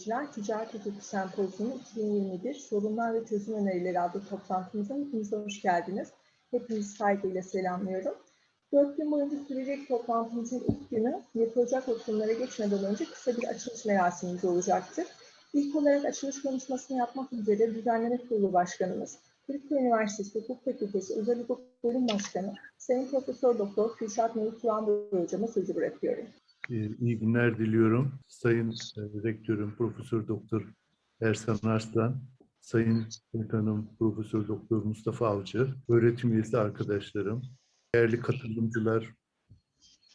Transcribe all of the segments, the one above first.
seyirciler, Ticaret Hukuku Sempozyumu 2021 Sorunlar ve Çözüm Önerileri adlı toplantımıza hepiniz hoş geldiniz. Hepinizi saygıyla selamlıyorum. Dört gün boyunca sürecek toplantımızın ilk günü yapılacak oturumlara geçmeden önce kısa bir açılış merasimimiz olacaktır. İlk olarak açılış konuşmasını yapmak üzere Düzenleme Kurulu Başkanımız, Kırıkkale Üniversitesi Hukuk Fakültesi Özel Hukuk Bölüm Başkanı Sayın Profesör Doktor Kürşat Mevlüt Turan Hocama sözü bırakıyorum. Ee, İyi günler diliyorum. Sayın e, Rektörüm Profesör Doktor Ersan Arslan, Sayın Dekanım Profesör Doktor Mustafa Avcı, öğretim üyesi arkadaşlarım, değerli katılımcılar,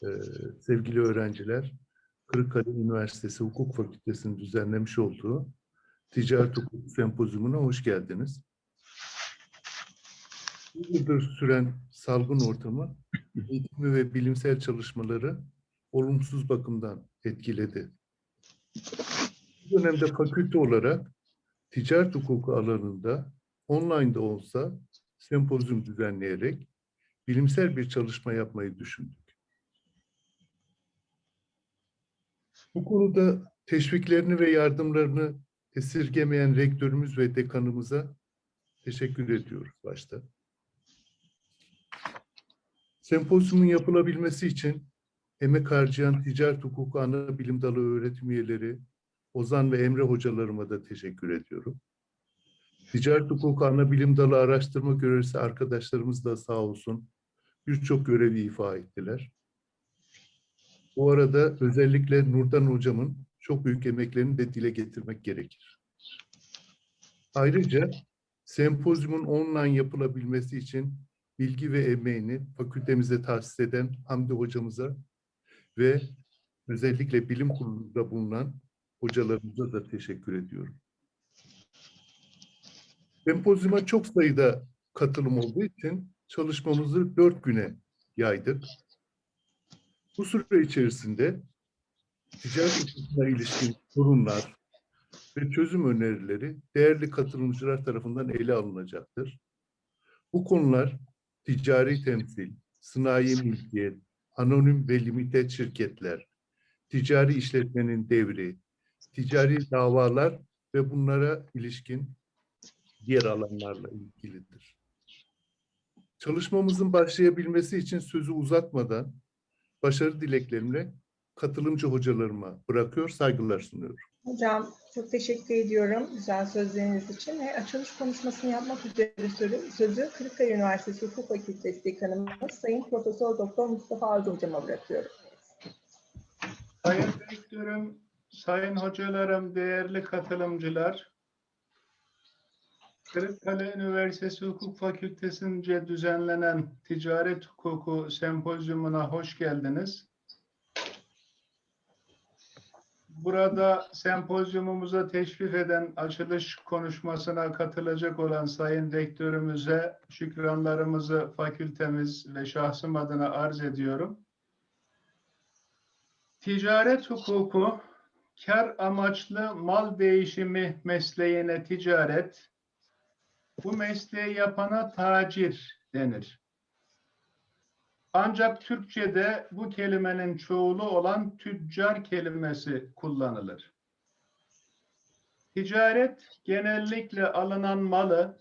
e, sevgili öğrenciler, Kırıkkale Üniversitesi Hukuk Fakültesi'nin düzenlemiş olduğu Ticaret Hukuku Sempozyumuna hoş geldiniz. Bir yıldır süren salgın ortamı eğitimi ve bilimsel çalışmaları olumsuz bakımdan etkiledi. Bu dönemde fakülte olarak ticaret hukuku alanında online de olsa sempozyum düzenleyerek bilimsel bir çalışma yapmayı düşündük. Bu konuda teşviklerini ve yardımlarını esirgemeyen rektörümüz ve dekanımıza teşekkür ediyoruz başta. Sempozyumun yapılabilmesi için emek harcayan ticaret hukuku ana bilim dalı öğretim üyeleri Ozan ve Emre hocalarıma da teşekkür ediyorum. Ticaret hukuku ana bilim dalı araştırma görevlisi arkadaşlarımız da sağ olsun birçok görevi ifa ettiler. Bu arada özellikle Nurdan hocamın çok büyük emeklerini de dile getirmek gerekir. Ayrıca sempozyumun online yapılabilmesi için bilgi ve emeğini fakültemize tahsis eden Hamdi hocamıza ve özellikle bilim kurulunda bulunan hocalarımıza da teşekkür ediyorum. Sempozyuma çok sayıda katılım olduğu için çalışmamızı dört güne yaydık. Bu süre içerisinde ticaret hukukuna ilişkin sorunlar ve çözüm önerileri değerli katılımcılar tarafından ele alınacaktır. Bu konular ticari temsil, sanayi mülkiyet, anonim ve limited şirketler, ticari işletmenin devri, ticari davalar ve bunlara ilişkin diğer alanlarla ilgilidir. Çalışmamızın başlayabilmesi için sözü uzatmadan başarı dileklerimle katılımcı hocalarıma bırakıyor, saygılar sunuyorum. Hocam çok teşekkür ediyorum güzel sözleriniz için ve açılış konuşmasını yapmak üzere sözü, sözü Kırıkkale Üniversitesi Hukuk Fakültesi Dekanımız Sayın Profesör Doktor Mustafa Arzu Hocama bırakıyorum. Sayın Rektörüm, sayın hocalarım, değerli katılımcılar, Kırıkkale Üniversitesi Hukuk Fakültesi'nce düzenlenen Ticaret Hukuku Sempozyumuna hoş geldiniz. Burada sempozyumumuza teşvik eden açılış konuşmasına katılacak olan Sayın Rektörümüze şükranlarımızı fakültemiz ve şahsım adına arz ediyorum. Ticaret hukuku, kar amaçlı mal değişimi mesleğine ticaret, bu mesleği yapana tacir denir. Ancak Türkçe'de bu kelimenin çoğulu olan tüccar kelimesi kullanılır. Ticaret genellikle alınan malı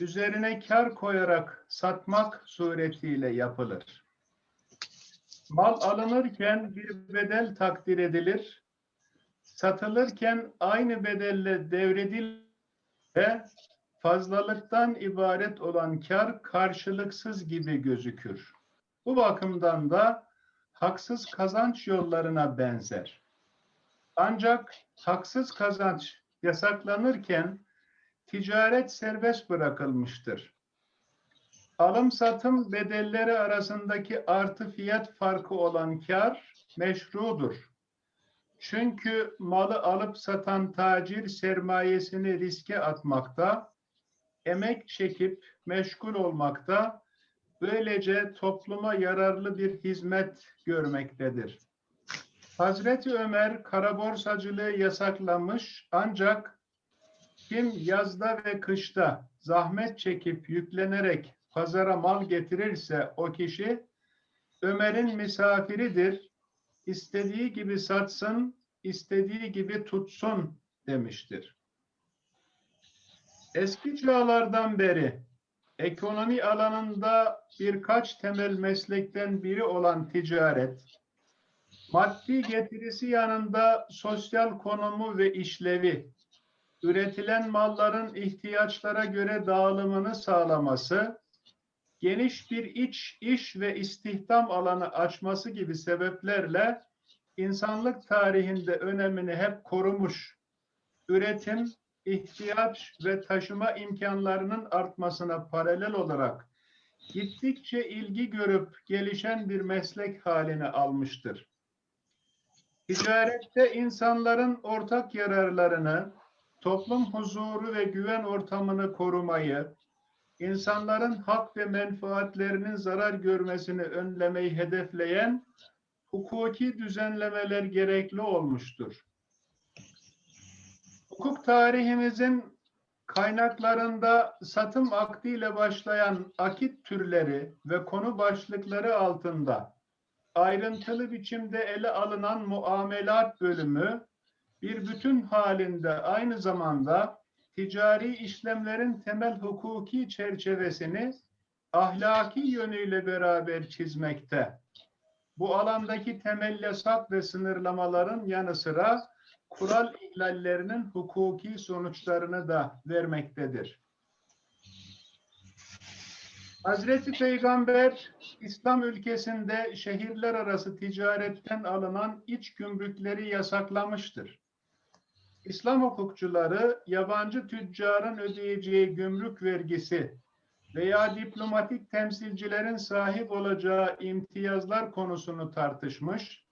üzerine kar koyarak satmak suretiyle yapılır. Mal alınırken bir bedel takdir edilir. Satılırken aynı bedelle devredilir ve fazlalıktan ibaret olan kar karşılıksız gibi gözükür. Bu bakımdan da haksız kazanç yollarına benzer. Ancak haksız kazanç yasaklanırken ticaret serbest bırakılmıştır. Alım satım bedelleri arasındaki artı fiyat farkı olan kar meşrudur. Çünkü malı alıp satan tacir sermayesini riske atmakta, emek çekip meşgul olmakta, böylece topluma yararlı bir hizmet görmektedir. Hazreti Ömer kara borsacılığı yasaklamış ancak kim yazda ve kışta zahmet çekip yüklenerek pazara mal getirirse o kişi Ömer'in misafiridir. İstediği gibi satsın, istediği gibi tutsun demiştir. Eski çağlardan beri ekonomi alanında birkaç temel meslekten biri olan ticaret, maddi getirisi yanında sosyal konumu ve işlevi, üretilen malların ihtiyaçlara göre dağılımını sağlaması, geniş bir iç iş ve istihdam alanı açması gibi sebeplerle insanlık tarihinde önemini hep korumuş. Üretim, ihtiyaç ve taşıma imkanlarının artmasına paralel olarak gittikçe ilgi görüp gelişen bir meslek haline almıştır. Ticarette insanların ortak yararlarını, toplum huzuru ve güven ortamını korumayı, insanların hak ve menfaatlerinin zarar görmesini önlemeyi hedefleyen hukuki düzenlemeler gerekli olmuştur. Hukuk tarihimizin kaynaklarında satım akdiyle başlayan akit türleri ve konu başlıkları altında ayrıntılı biçimde ele alınan muamelat bölümü bir bütün halinde aynı zamanda ticari işlemlerin temel hukuki çerçevesini ahlaki yönüyle beraber çizmekte. Bu alandaki temel yasak ve sınırlamaların yanı sıra kural ihlallerinin hukuki sonuçlarını da vermektedir. Hazreti Peygamber İslam ülkesinde şehirler arası ticaretten alınan iç gümrükleri yasaklamıştır. İslam hukukçuları yabancı tüccarın ödeyeceği gümrük vergisi veya diplomatik temsilcilerin sahip olacağı imtiyazlar konusunu tartışmış,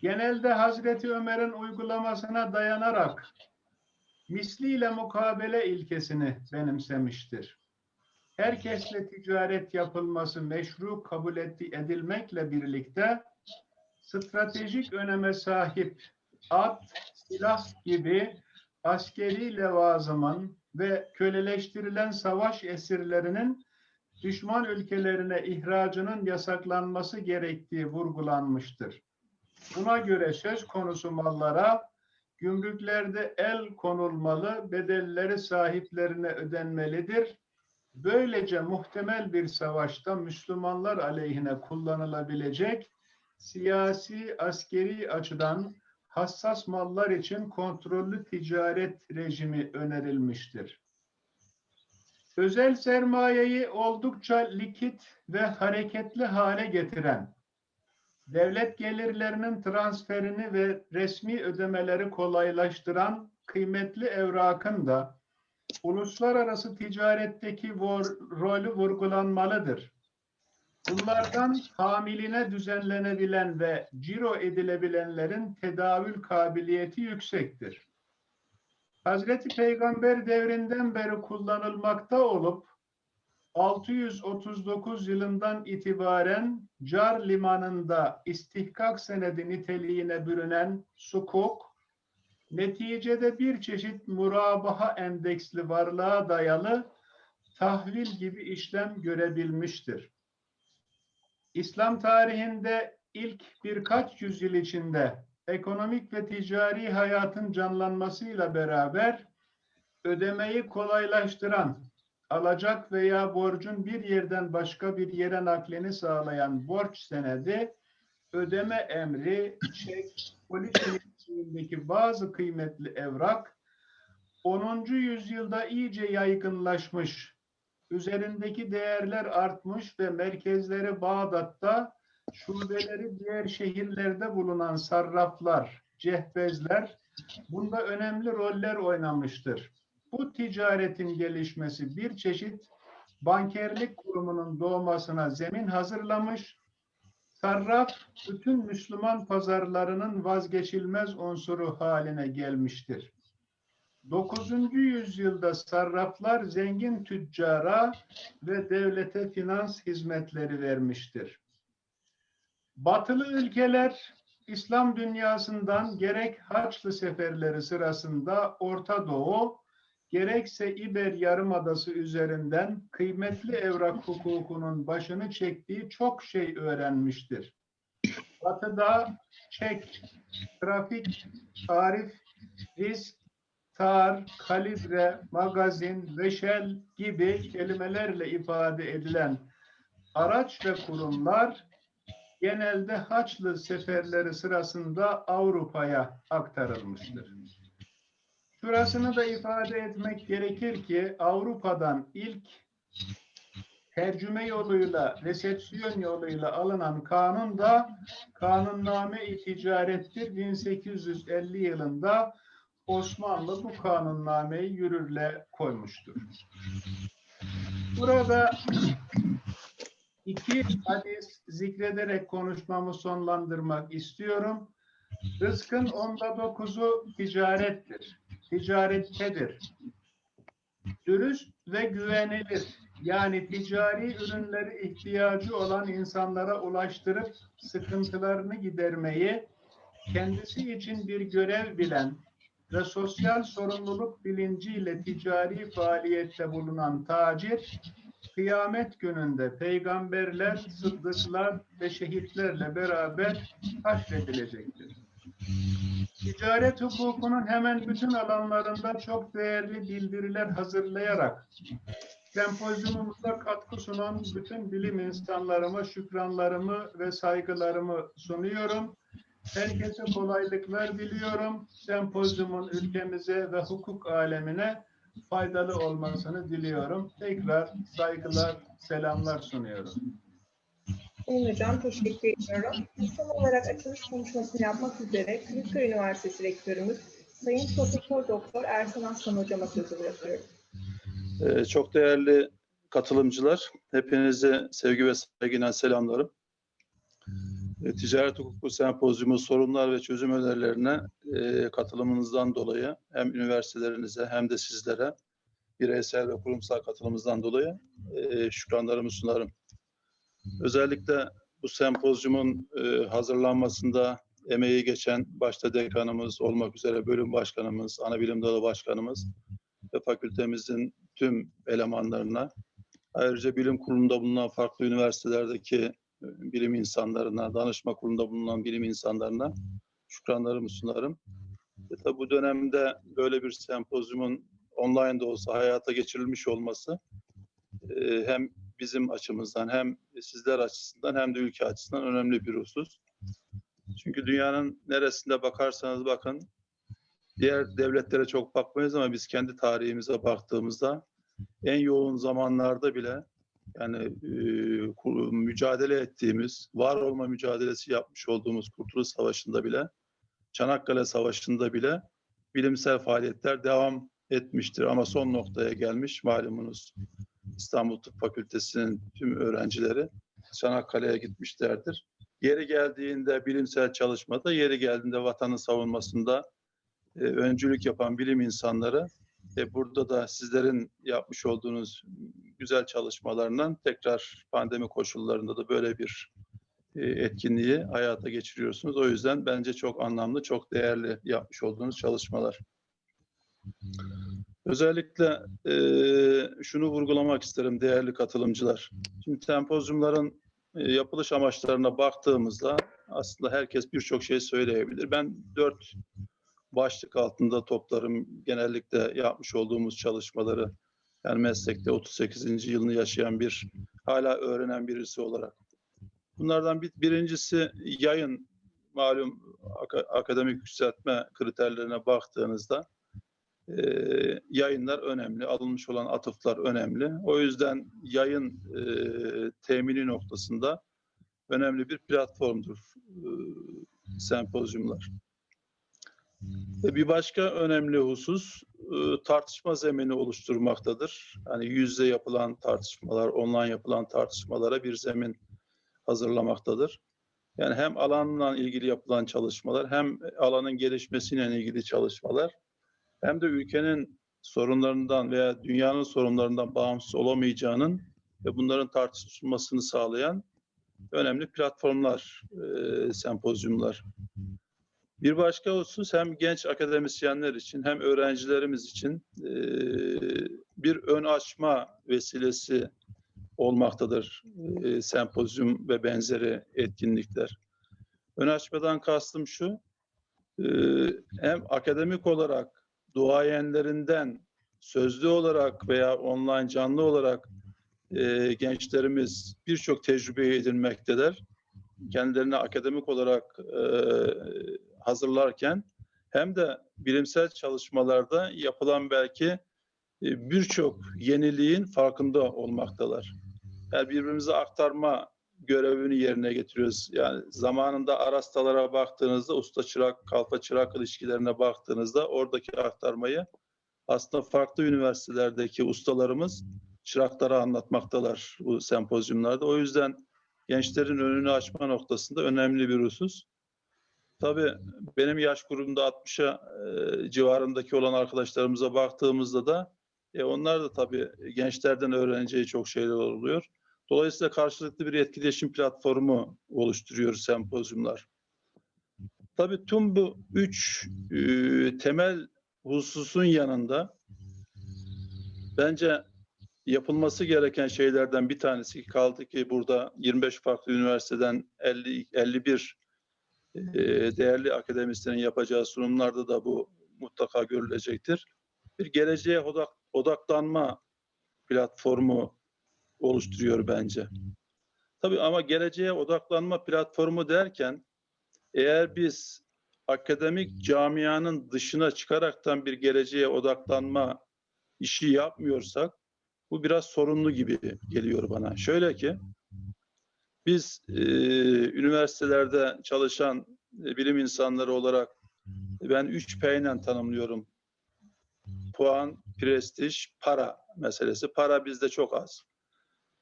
genelde Hazreti Ömer'in uygulamasına dayanarak misliyle mukabele ilkesini benimsemiştir. Herkesle ticaret yapılması meşru kabul edilmekle birlikte stratejik öneme sahip at, silah gibi askeri levazımın ve köleleştirilen savaş esirlerinin düşman ülkelerine ihracının yasaklanması gerektiği vurgulanmıştır. Buna göre söz konusu mallara gümrüklerde el konulmalı, bedelleri sahiplerine ödenmelidir. Böylece muhtemel bir savaşta Müslümanlar aleyhine kullanılabilecek siyasi, askeri açıdan hassas mallar için kontrollü ticaret rejimi önerilmiştir. Özel sermayeyi oldukça likit ve hareketli hale getiren, devlet gelirlerinin transferini ve resmi ödemeleri kolaylaştıran kıymetli evrakın da uluslararası ticaretteki rolü vurgulanmalıdır. Bunlardan hamiline düzenlenebilen ve ciro edilebilenlerin tedavül kabiliyeti yüksektir. Hazreti Peygamber devrinden beri kullanılmakta olup 639 yılından itibaren Car limanında istihkak senedi niteliğine bürünen sukuk, neticede bir çeşit murabaha endeksli varlığa dayalı tahvil gibi işlem görebilmiştir. İslam tarihinde ilk birkaç yüzyıl içinde ekonomik ve ticari hayatın canlanmasıyla beraber ödemeyi kolaylaştıran, alacak veya borcun bir yerden başka bir yere naklini sağlayan borç senedi, ödeme emri, çek, polis yönetimindeki bazı kıymetli evrak, 10. yüzyılda iyice yaygınlaşmış, üzerindeki değerler artmış ve merkezleri Bağdat'ta, şubeleri diğer şehirlerde bulunan sarraflar, cehbezler bunda önemli roller oynamıştır. Bu ticaretin gelişmesi bir çeşit bankerlik kurumunun doğmasına zemin hazırlamış, sarraf bütün Müslüman pazarlarının vazgeçilmez unsuru haline gelmiştir. 9. yüzyılda sarraflar zengin tüccara ve devlete finans hizmetleri vermiştir. Batılı ülkeler İslam dünyasından gerek Haçlı seferleri sırasında Orta Doğu, gerekse İber Yarımadası üzerinden kıymetli evrak hukukunun başını çektiği çok şey öğrenmiştir. batıda çek, trafik, tarif, risk, tar, kalibre, magazin, veşel gibi kelimelerle ifade edilen araç ve kurumlar genelde Haçlı seferleri sırasında Avrupa'ya aktarılmıştır. Şurasını da ifade etmek gerekir ki Avrupa'dan ilk tercüme yoluyla, resepsiyon yoluyla alınan kanun da Kanunname-i Ticarettir. 1850 yılında Osmanlı bu kanunnameyi yürürle koymuştur. Burada iki hadis zikrederek konuşmamı sonlandırmak istiyorum. Rızkın onda dokuzu ticarettir. Ticarettedir. Dürüst ve güvenilir. Yani ticari ürünleri ihtiyacı olan insanlara ulaştırıp sıkıntılarını gidermeyi kendisi için bir görev bilen ve sosyal sorumluluk bilinciyle ticari faaliyette bulunan tacir, kıyamet gününde peygamberler, sıddıklar ve şehitlerle beraber haşredilecektir. Ticaret hukukunun hemen bütün alanlarında çok değerli bildiriler hazırlayarak sempozyumumuza katkı sunan bütün bilim insanlarıma şükranlarımı ve saygılarımı sunuyorum. Herkese kolaylıklar diliyorum. Sempozyumun ülkemize ve hukuk alemine faydalı olmasını diliyorum. Tekrar saygılar, selamlar sunuyorum. Sayın Hocam teşekkür ediyorum. Son olarak açılış konuşmasını yapmak üzere Kırıkkale Üniversitesi Rektörümüz Sayın Profesör Doktor Ersan Aslan Hocama sözü bırakıyorum. Ee, Çok değerli katılımcılar, hepinize sevgi ve saygıyla selamlarım. Ee, Ticaret Hukuku Sempozyumu sorunlar ve çözüm önerilerine e, katılımınızdan dolayı hem üniversitelerinize hem de sizlere bireysel ve kurumsal katılımınızdan dolayı e, şükranlarımı sunarım. Özellikle bu sempozyumun e, hazırlanmasında emeği geçen başta dekanımız olmak üzere bölüm başkanımız, ana bilim dalı başkanımız ve fakültemizin tüm elemanlarına, ayrıca bilim kurulunda bulunan farklı üniversitelerdeki e, bilim insanlarına, danışma kurulunda bulunan bilim insanlarına şükranlarımı sunarım. E tabi bu dönemde böyle bir sempozyumun online de olsa hayata geçirilmiş olması e, hem bizim açımızdan hem sizler açısından hem de ülke açısından önemli bir husus. Çünkü dünyanın neresinde bakarsanız bakın diğer devletlere çok bakmayız ama biz kendi tarihimize baktığımızda en yoğun zamanlarda bile yani e, mücadele ettiğimiz, var olma mücadelesi yapmış olduğumuz Kurtuluş Savaşı'nda bile, Çanakkale Savaşı'nda bile bilimsel faaliyetler devam etmiştir. Ama son noktaya gelmiş malumunuz İstanbul Tıp Fakültesi'nin tüm öğrencileri Çanakkale'ye gitmişlerdir. Yeri geldiğinde bilimsel çalışmada, yeri geldiğinde vatanın savunmasında e, öncülük yapan bilim insanları e, burada da sizlerin yapmış olduğunuz güzel çalışmalarından tekrar pandemi koşullarında da böyle bir e, etkinliği hayata geçiriyorsunuz. O yüzden bence çok anlamlı, çok değerli yapmış olduğunuz çalışmalar. Özellikle e, şunu vurgulamak isterim değerli katılımcılar. Şimdi sempozyumların e, yapılış amaçlarına baktığımızda aslında herkes birçok şey söyleyebilir. Ben dört başlık altında toplarım genellikle yapmış olduğumuz çalışmaları. Yani meslekte 38. yılını yaşayan bir, hala öğrenen birisi olarak. Bunlardan bir, birincisi yayın, malum aka- akademik yükseltme kriterlerine baktığınızda e, yayınlar önemli, alınmış olan atıflar önemli. O yüzden yayın e, temini noktasında önemli bir platformdur e, sempozyumlar. Ve bir başka önemli husus e, tartışma zemini oluşturmaktadır. Hani yüzde yapılan tartışmalar, online yapılan tartışmalara bir zemin hazırlamaktadır. Yani hem alanla ilgili yapılan çalışmalar, hem alanın gelişmesiyle ilgili çalışmalar, hem de ülkenin sorunlarından veya dünyanın sorunlarından bağımsız olamayacağının ve bunların tartışılmasını sağlayan önemli platformlar, e, sempozyumlar. Bir başka husus hem genç akademisyenler için hem öğrencilerimiz için e, bir ön açma vesilesi olmaktadır e, sempozyum ve benzeri etkinlikler. ön açmadan kastım şu, e, hem akademik olarak duayenlerinden sözlü olarak veya online canlı olarak e, gençlerimiz birçok tecrübe edinmektedir. Kendilerini akademik olarak e, hazırlarken hem de bilimsel çalışmalarda yapılan belki e, birçok yeniliğin farkında olmaktalar. Yani birbirimize aktarma görevini yerine getiriyoruz. Yani zamanında arastalara baktığınızda usta çırak, kalfa çırak ilişkilerine baktığınızda oradaki aktarmayı aslında farklı üniversitelerdeki ustalarımız çıraklara anlatmaktalar bu sempozyumlarda. O yüzden gençlerin önünü açma noktasında önemli bir husus. Tabii benim yaş grubumda 60'a e, civarındaki olan arkadaşlarımıza baktığımızda da e, onlar da tabii gençlerden öğreneceği çok şeyler oluyor. Dolayısıyla karşılıklı bir etkileşim platformu oluşturuyor sempozyumlar. Tabii tüm bu üç e, temel hususun yanında bence yapılması gereken şeylerden bir tanesi kaldı ki burada 25 farklı üniversiteden 50 51 e, değerli akademisyenin yapacağı sunumlarda da bu mutlaka görülecektir. Bir geleceğe odak, odaklanma platformu oluşturuyor bence. Tabii ama geleceğe odaklanma platformu derken eğer biz akademik camianın dışına çıkaraktan bir geleceğe odaklanma işi yapmıyorsak bu biraz sorunlu gibi geliyor bana. Şöyle ki biz e, üniversitelerde çalışan e, bilim insanları olarak ben 3P ile tanımlıyorum. Puan, prestij, para meselesi. Para bizde çok az.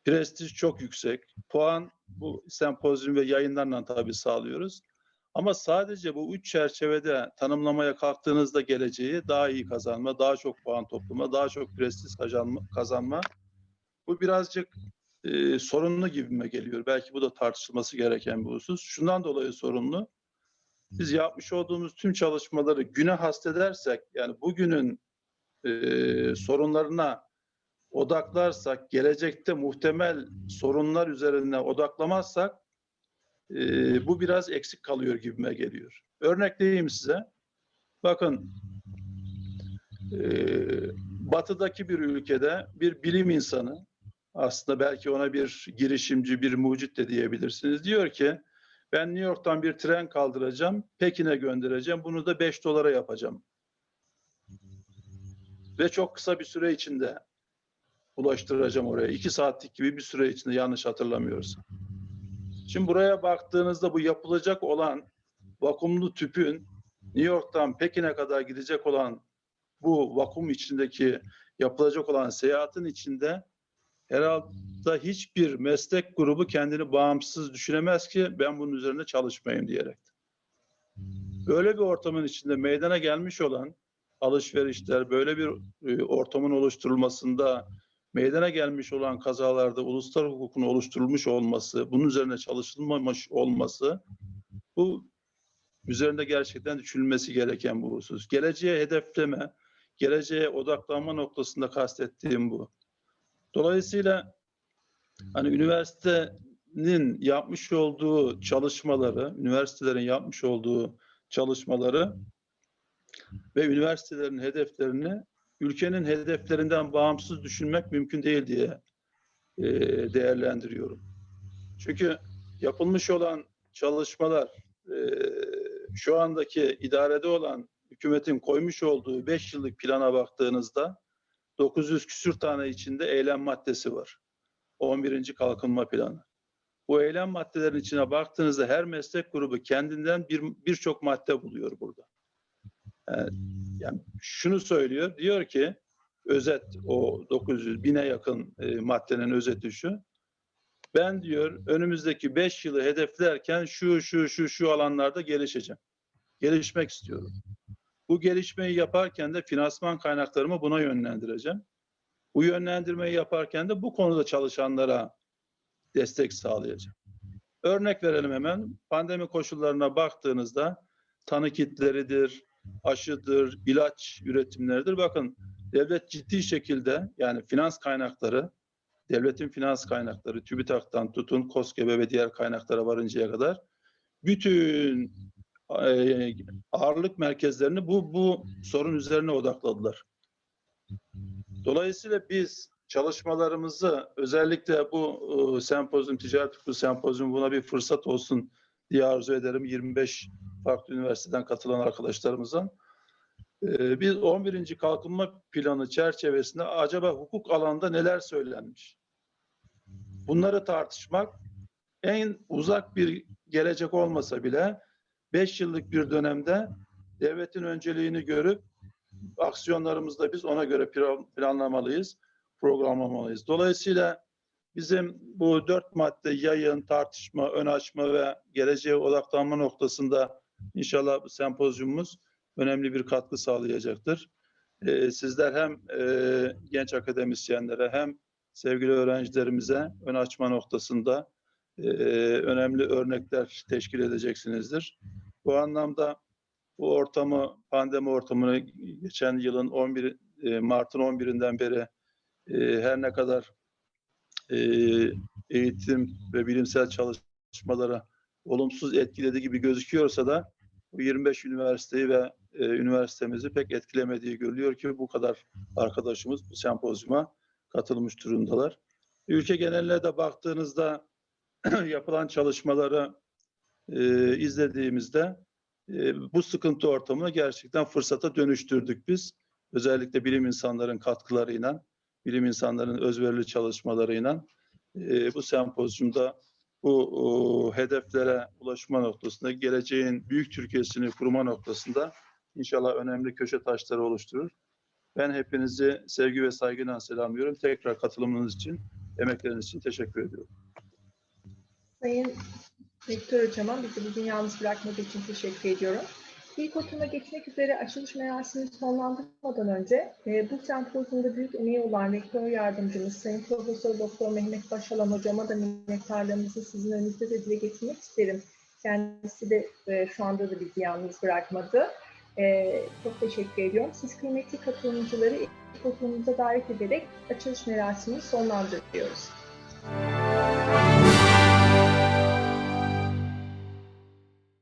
Prestij çok yüksek. Puan bu sempozyum ve yayınlarla tabii sağlıyoruz. Ama sadece bu üç çerçevede tanımlamaya kalktığınızda geleceği daha iyi kazanma, daha çok puan toplama, daha çok prestij kazanma, kazanma bu birazcık e, sorunlu gibime geliyor. Belki bu da tartışılması gereken bir husus. Şundan dolayı sorunlu. Biz yapmış olduğumuz tüm çalışmaları güne hastedersek, yani bugünün e, sorunlarına odaklarsak, gelecekte muhtemel sorunlar üzerine odaklamazsak e, bu biraz eksik kalıyor gibime geliyor. Örnekleyeyim size. Bakın e, batıdaki bir ülkede bir bilim insanı aslında belki ona bir girişimci, bir mucit de diyebilirsiniz. Diyor ki ben New York'tan bir tren kaldıracağım, Pekin'e göndereceğim. Bunu da 5 dolara yapacağım. Ve çok kısa bir süre içinde ulaştıracağım oraya. 2 saatlik gibi bir süre içinde yanlış hatırlamıyorsam. Şimdi buraya baktığınızda bu yapılacak olan vakumlu tüpün New York'tan Pekin'e kadar gidecek olan bu vakum içindeki yapılacak olan seyahatin içinde herhalde hiçbir meslek grubu kendini bağımsız düşünemez ki ben bunun üzerine çalışmayayım diyerek. Böyle bir ortamın içinde meydana gelmiş olan alışverişler, böyle bir e, ortamın oluşturulmasında meydana gelmiş olan kazalarda uluslararası hukukun oluşturulmuş olması, bunun üzerine çalışılmamış olması bu üzerinde gerçekten düşünülmesi gereken bu husus. Geleceğe hedefleme, geleceğe odaklanma noktasında kastettiğim bu. Dolayısıyla hani üniversitenin yapmış olduğu çalışmaları, üniversitelerin yapmış olduğu çalışmaları ve üniversitelerin hedeflerini ülkenin hedeflerinden bağımsız düşünmek mümkün değil diye e, değerlendiriyorum. Çünkü yapılmış olan çalışmalar e, şu andaki idarede olan hükümetin koymuş olduğu 5 yıllık plana baktığınızda 900 küsür tane içinde eylem maddesi var. 11. kalkınma planı. Bu eylem maddelerin içine baktığınızda her meslek grubu kendinden bir birçok madde buluyor burada. Yani, yani şunu söylüyor, diyor ki özet o 900 bine yakın e, maddenin özeti şu. Ben diyor önümüzdeki 5 yılı hedeflerken şu şu şu şu alanlarda gelişeceğim. Gelişmek istiyorum. Bu gelişmeyi yaparken de finansman kaynaklarımı buna yönlendireceğim. Bu yönlendirmeyi yaparken de bu konuda çalışanlara destek sağlayacağım. Örnek verelim hemen. Pandemi koşullarına baktığınızda tanı kitleridir, aşıdır, ilaç üretimleridir. Bakın devlet ciddi şekilde yani finans kaynakları, devletin finans kaynakları, TÜBİTAK'tan tutun, KOSGEB'e ve diğer kaynaklara varıncaya kadar bütün e, ağırlık merkezlerini bu bu sorun üzerine odakladılar. Dolayısıyla biz çalışmalarımızı özellikle bu e, sempozyum, ticaret hukuku sempozyum buna bir fırsat olsun diye arzu ederim. 25 farklı üniversiteden katılan arkadaşlarımızdan. E, biz 11. kalkınma planı çerçevesinde acaba hukuk alanında neler söylenmiş? Bunları tartışmak en uzak bir gelecek olmasa bile 5 yıllık bir dönemde devletin önceliğini görüp aksiyonlarımızı da biz ona göre plan- planlamalıyız, programlamalıyız. Dolayısıyla bizim bu dört madde yayın, tartışma, ön açma ve geleceğe odaklanma noktasında inşallah bu sempozyumumuz önemli bir katkı sağlayacaktır. Ee, sizler hem e, genç akademisyenlere hem sevgili öğrencilerimize ön açma noktasında e, önemli örnekler teşkil edeceksinizdir. Bu anlamda bu ortamı, pandemi ortamını geçen yılın 11 e, Mart'ın 11'inden beri e, her ne kadar e, eğitim ve bilimsel çalışmalara olumsuz etkilediği gibi gözüküyorsa da bu 25 üniversiteyi ve e, üniversitemizi pek etkilemediği görülüyor ki bu kadar arkadaşımız bu sempozyuma katılmış durumdalar. Ülke geneline de baktığınızda yapılan çalışmaları e, izlediğimizde e, bu sıkıntı ortamını gerçekten fırsata dönüştürdük biz. Özellikle bilim insanların katkılarıyla, bilim insanların özverili çalışmalarıyla e, bu sempozyumda bu o, hedeflere ulaşma noktasında, geleceğin büyük Türkiye'sini kurma noktasında inşallah önemli köşe taşları oluşturur. Ben hepinizi sevgi ve saygıyla selamlıyorum. Tekrar katılımınız için, emekleriniz için teşekkür ediyorum. Sayın Rektör Hocama bizi bugün yalnız bırakmadığı için teşekkür ediyorum. İlk oturuma geçmek üzere açılış merasimini sonlandırmadan önce e, bu sempozyumda büyük emeği olan Rektör Yardımcımız Sayın Profesör Doktor Mehmet Başalan Hocama da minnettarlığımızı sizin önünüzde de dile getirmek isterim. Kendisi de e, şu anda da bizi yalnız bırakmadı. E, çok teşekkür ediyorum. Siz kıymetli katılımcıları ilk oturumuza davet ederek açılış merasimini sonlandırıyoruz.